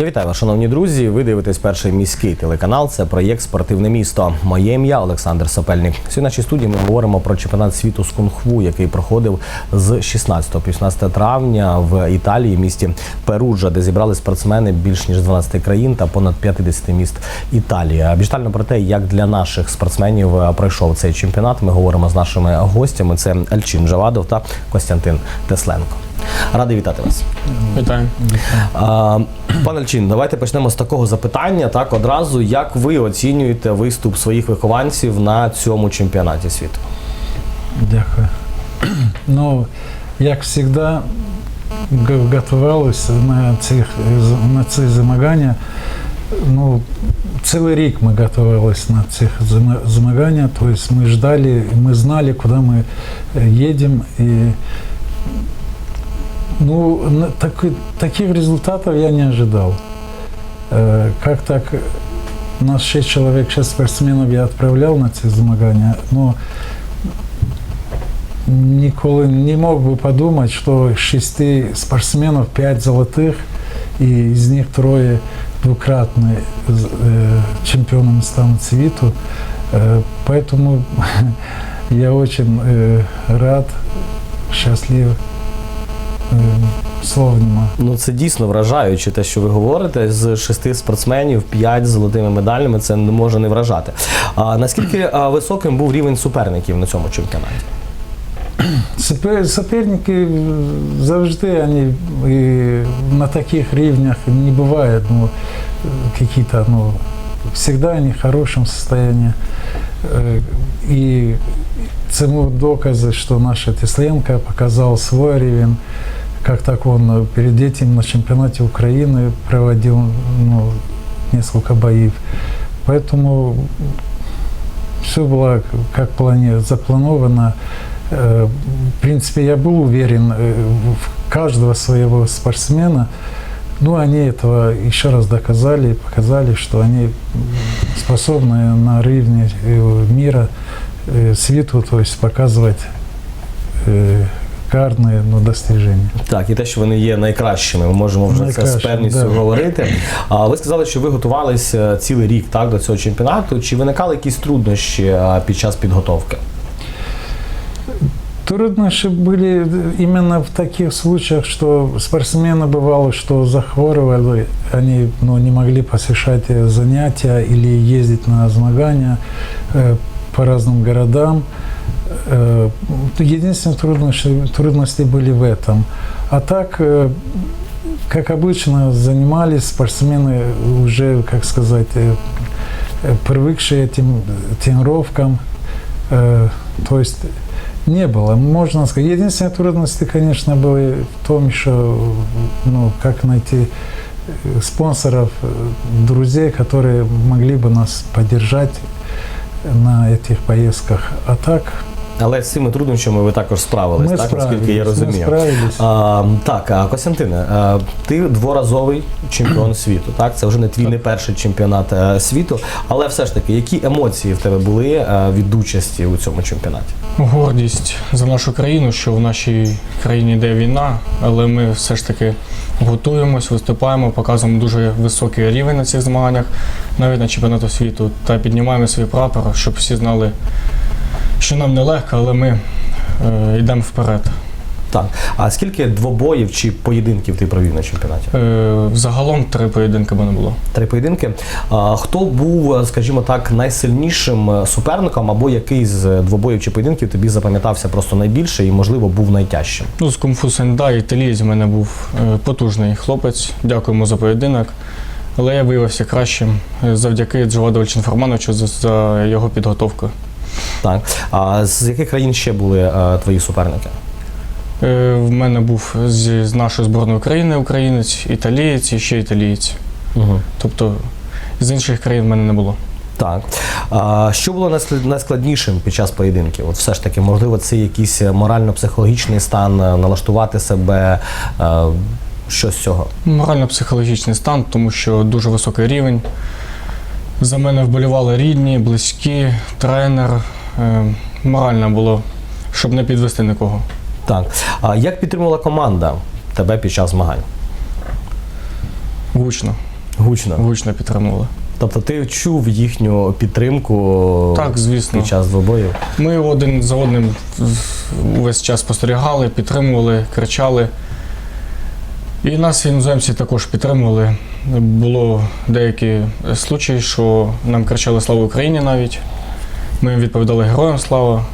Я вітаю вас, шановні друзі. Ви дивитесь перший міський телеканал. Це проєкт Спортивне місто. Моє ім'я Олександр Сапельник. Сьогодні в нашій студії ми говоримо про чемпіонат світу з кунг-фу, який проходив з 16 по 18 травня в Італії, місті Перуджа, де зібрали спортсмени більш ніж 12 країн та понад 50 міст Італії. А Більш детально про те, як для наших спортсменів е, пройшов цей чемпіонат. Ми говоримо з нашими гостями. Це Ельчин Джавадов та Костянтин Тесленко. Радий вітати вас. Вітаю. А, Пане Льчин, давайте почнемо з такого запитання. Так, одразу як ви оцінюєте виступ своїх вихованців на цьому чемпіонаті світу? Дякую. Ну, як завжди, готувалися на цих, на ці змагання. Ну, цілий рік ми готувалися на цих зма- змагання, тобто ми ждали, ми знали, куди ми їдемо. І, ну, на- так, таких результатов я не ожидал. Э, Как так, нас 6 человек, 6 спортсменов я отправлял на ці змагання, но ніколи не мог би подумати, що з шести спортсменів 5 золотих, і з них троє двукратні з- е, чемпіонами стануть світу. Е, Поэтому я очень е, рад, счастлив. Е, Слов нема. Ну це дійсно вражаюче, те, що ви говорите. З шести спортсменів п'ять з золотими медалями це не може не вражати. А наскільки а, високим був рівень суперників на цьому чемпіонаті? Супер- Соперники завжди они и на таких рівнях не бывает, ну, какие-то, ну, всегда они в хорошем состоянии. Э, И цьому доказы, что наш Тесленко показал свой рівень, Как так он э, перед этим на чемпионате Украины проводил ну, несколько боев. Поэтому все было как плане, заплановано. Э, В принципе, я был уверен э, в каждого своего спортсмена. Ну, они этого еще раз доказали показали, что они способны на уровне мира, свету, то есть показывать э, карные ну, достижения. Так, і те, що вони є найкращими, ми можемо вже це з Найкращими, певністю да. говорити. А ви сказали, що ви готувалися цілий рік так до цього чемпіонату. Чи виникали якісь труднощі а, під час підготовки? Трудности были именно в таких случаях, что спортсмены бывало, что захворывали, они ну, не могли посещать э, занятия или ездить на змагания э, по разным городам. Э, единственные трудности, трудности были в этом. А так, э, как обычно, занимались спортсмены уже, как сказать, э, привыкшие этим тренировкам. То есть не было, можно сказать. Единственные трудности, конечно, были в том, что ну, как найти спонсоров, друзей, которые могли бы нас поддержать на этих поездках. А так Але з цими труднощами ви також справились, мы так наскільки я розумію. справились. А, так, а, Костянтине, ти дворазовий чемпіон світу. Так, це вже не твій не перший чемпіонат е, світу. Але все ж таки, які емоції в тебе були е, від участі у цьому чемпіонаті? Гордість за нашу країну, що в нашій країні йде війна, але ми все ж таки готуємось, виступаємо, показуємо дуже високий рівень на цих змаганнях, навіть на чемпіонату світу, та піднімаємо свій прапор, щоб всі знали, що нам нелегко, але ми е, йдемо вперед. Так, а скільки двобоїв чи поєдинків ти провів на чемпіонаті? Е, загалом три поєдинки в мене було. Три поєдинки. А, хто був, е, скажімо так, найсильнішим е, суперником, або який з двобоїв чи поєдинків тобі запам'ятався просто найбільше і, можливо, був найтяжчим? Ну, з кунг-фу Сендай, італієць в мене був е, потужний хлопець. Дякуємо за поєдинок. Але я виявився кращим е, завдяки Джаваду Ольчинформановичу за, за його підготовку. Так. А з яких країн ще були е, твої суперники? Е, В мене був з, з нашої збірної України українець, італієць і ще італієць. Угу. Тобто з інших країн в мене не було. Так. А, що було найсклад- найскладнішим під час поєдинків? От все ж таки, можливо, це якийсь морально-психологічний стан, е, налаштувати себе, е, що з цього? Морально-психологічний стан, тому що дуже високий рівень. За мене вболівали рідні, близькі, тренер. Е, Морально було, щоб не підвести нікого. Так. А як підтримувала команда тебе під час змагань? Гучно. Гучно. гучно підтримували. Тобто ти чув їхню підтримку Так, звісно. під час двобоїв? Ми один за одним увесь час спостерігали, підтримували, кричали. І нас іноземці також підтримували. Було деякі случаї, що нам кричали Слава Україні навіть. Ми відповідали Героям слава.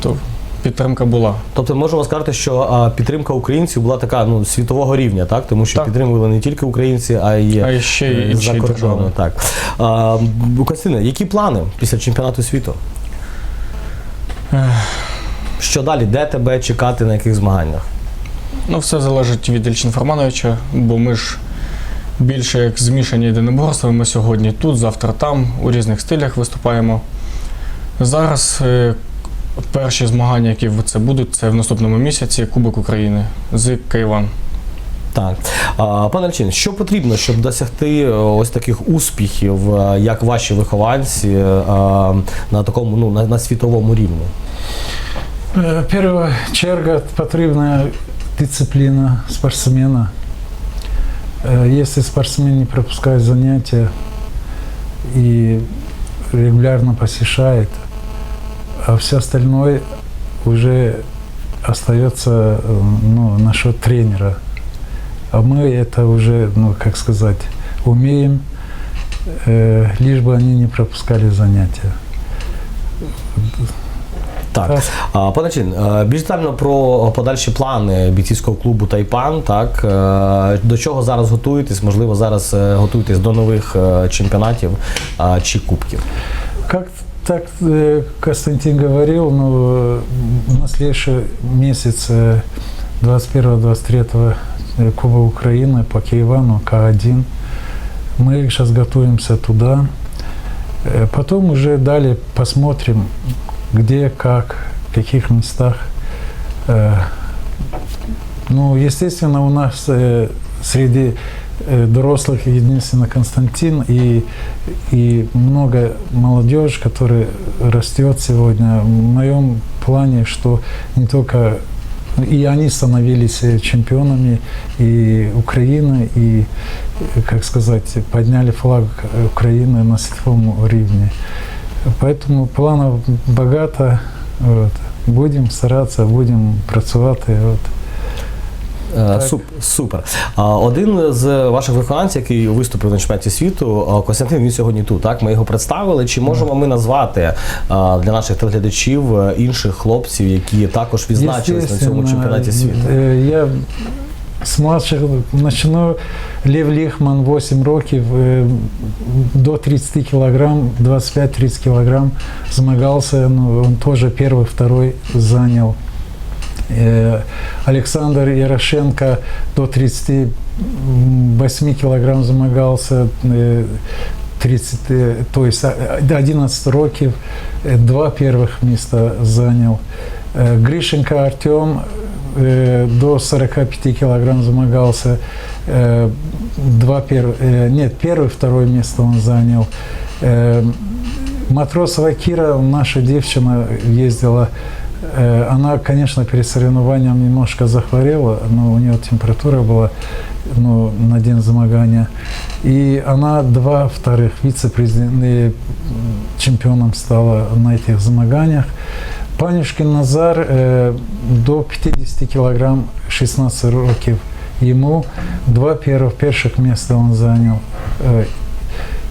То підтримка була. Тобто можемо сказати, що а, підтримка українців була така ну, світового рівня, так? Тому що Так. підтримували не тільки українці, а й А ще й е, за кордону. Так. А, Костянтине, які плани після чемпіонату світу? Що далі? Де тебе чекати на яких змаганнях? Ну, все залежить від Ільчина Фармановича, бо ми ж більше як змішані єдиноборства. Ми сьогодні тут, завтра там, у різних стилях виступаємо. Зараз е, перші змагання, які це будуть, це в наступному місяці Кубок України з Кайван. Так. Пане Альчин, що потрібно, щоб досягти е, ось таких успіхів, е, як ваші вихованці, на такому ну, на, на світовому рівні? Перша черга потрібна дисципліна спортсмена. Если спортсмен не пропускает занятия и регулярно посещает, а все остальное уже остается э, ну, на счет тренера. А мы это уже, ну, как сказать, умеем, э, лишь бы они не пропускали занятия. Так. Так. А, Пане Чин, е, більш детально про подальші плани бійцівського клубу Тайпан. Так е, до чого зараз готуєтесь? Можливо, зараз е, готуєтесь до нових е, чемпіонатів а, чи кубків. Как так э, Константин говорил, ну, э, на следующий месяц э, 21-23 э, Куба Украины по Киевану К1. Мы сейчас готовимся туда. Э, Потом уже далее посмотрим, где, как, в каких местах. Э, Ну, естественно, у нас э, среди э, взрослых единственно Константин и, и много молодежи, которая растет сегодня. В моем плане, что не только и они становились э, чемпионами и Украины, и, э, как сказать, подняли флаг Украины на световом уровне. Поэтому планов багато. Вот. Будем старатися, будемо працювати. От. Е, Так. Суп, супер. Один з ваших вихованців, який виступив на чемпіонаті світу, Костянтин, він сьогодні тут. Так, ми його представили. Чи можемо ми назвати для наших телеглядачів е, інших хлопців, які також відзначились на цьому чемпіонаті світу? е, Я з младших почну. Лев Ліхман 8 років е, до 30 килограмм, 25-30 килограмм змагался. Ну, он тоже первый, второй занял. Э, Александр Ярошенко до 38 килограмм замагался. э, 30, э, то есть э, 11 років, э, два первых места занял. Э, Гришенко Артем э, до 45 килограмм замагался. Э, Два первых, э, нет, первое, второе место он занял. Э, Матросова Кира, наша девчина, ездила. Э, Она, конечно, перед соревнованием немножко захворела, но у нее температура была ну, на день замагания. И она два вторых вице-президент чемпионом стала на этих замаганиях. Панюшкин Назар э, до 50 килограмм 16 років. Ему два первых перших места он занял. Э,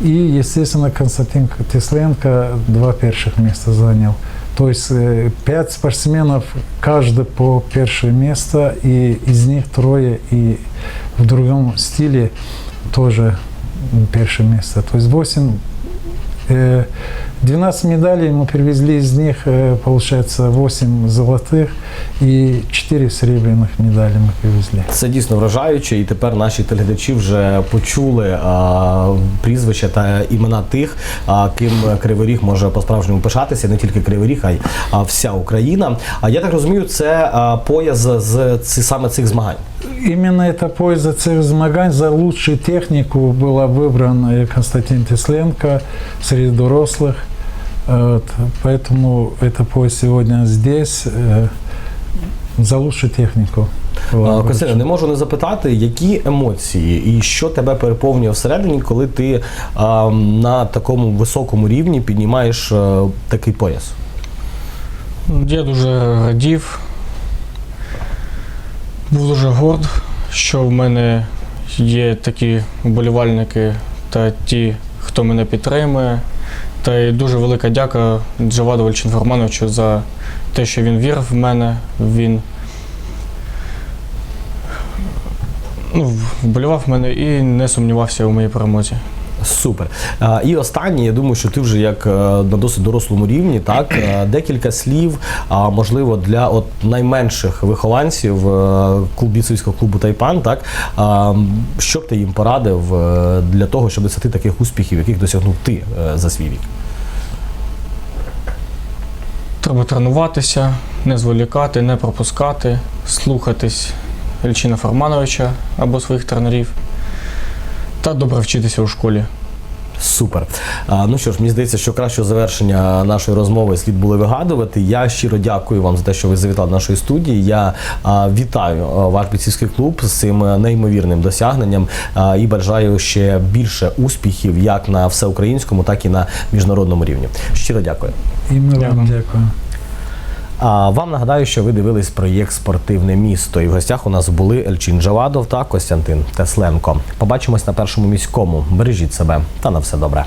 И, естественно, Константин Тесленко два перших места занял. То есть э, пять спортсменов, каждый по первое место, и из них трое и в другом стиле тоже первое место. То есть 8, э, 12 медалей мы привезли, из них, э, получается, 8 золотых и 4 серебряных медали мы привезли. Це дійсно вражаюче, і тепер наші телеглядачі вже почули а, прізвища та імена тих, а, ким Кривий Ріг може по-справжньому пишатися, не тільки Кривий Ріг, а й а, вся Україна. А я так розумію, це а, пояс з, з ці- саме цих змагань. Именно это пояс за цих змагань за лучшую технику была выбран э, Константин Тесленко среди взрослых. Вот, поэтому это пояс сегодня здесь э, за лучшую технику. Ладно. А, Костяне, не можу не запитати, які емоції і що тебе переповнює всередині, коли ти а, на такому високому рівні піднімаєш е, такий пояс? Я дуже радів, був дуже горд, що в мене є такі вболівальники та ті, хто мене підтримує. Та й дуже велика дяка Джаваду Вальчинформановичу за те, що він вірив в мене. Він ну, вболівав в мене і не сумнівався у моїй перемозі. Супер. І останнє, я думаю, що ти вже як е, на досить дорослому рівні, так е, декілька слів, можливо, для от найменших вихованців е, бійцівського клубу Тайпан, так що б ти їм порадив для того, щоб досягти таких успіхів, яких досягнув ти за свій вік? Треба тренуватися, не зволікати, не пропускати, слухатись Ельчина Фармановича або своїх тренерів та добре вчитися у школі. Супер. А, ну що ж, мені здається, що кращого завершення нашої розмови слід було вигадувати. Я щиро дякую вам за те, що ви завітали до нашої студії. Я а, вітаю а, ваш бійцівський клуб з цим неймовірним досягненням а, і бажаю ще більше успіхів як на всеукраїнському, так і на міжнародному рівні. Щиро дякую. І ми вам Дякую. А вам нагадаю, що ви дивились проєкт Спортивне місто. І в гостях у нас були Ельчин Джавадов та Костянтин Тесленко. Побачимось на першому міському. Бережіть себе та на все добре.